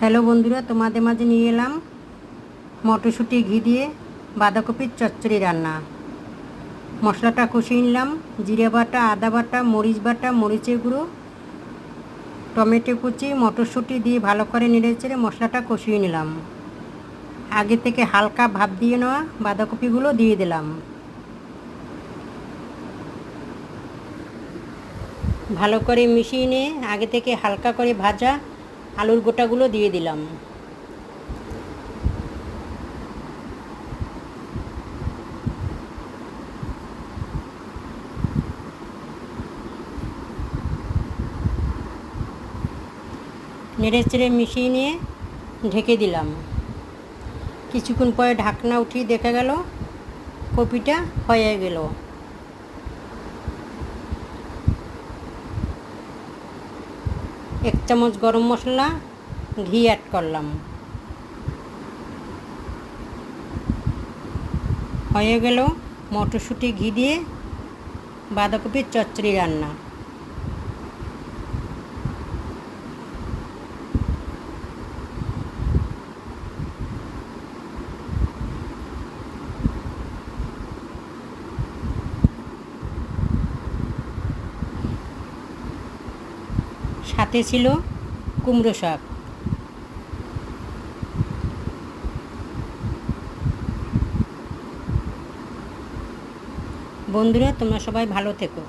Hello বন্ধুরা, তোমাদের মাঝে নিয়ে এলাম মটরশুঁটি ঘি দিয়ে বাঁধাকপির চচ্চড়ি রান্না। মশলাটা কষিয়ে নিলাম, জিরে বাটা, আদা বাটা, মরিচ বাটা, মরিচের গুঁড়ো, টমেটো কুচি, মটরশুঁটি দিয়ে ভালো করে নেড়ে চেড়ে মশলাটা কষিয়ে নিলাম। আগে থেকে হালকা ভাপ দিয়ে নেওয়া বাঁধাকপিগুলো দিয়ে দিলাম। ভালো করে মিশিয়ে নিয়ে আগে থেকে হালকা করে ভাজা আলুর গোটাগুলো দিয়ে দিলাম। নেড়ে চেড়ে মিশিয়ে নিয়ে ঢেকে দিলাম। কিছুক্ষণ পরে ঢাকনা উঠিয়ে দেখা গেল, কপিটা হয়ে গেল। এক চামচ গরম মশলা, ঘি অ্যাড করলাম। হয়ে গেল মটরশুঁটি, ঘি দিয়ে বাঁধাকপির চচ্চড়ি রান্না। সাথে ছিল কুমড়ো শাক। বন্ধুরা তোমরা সবাই ভালো থেকো।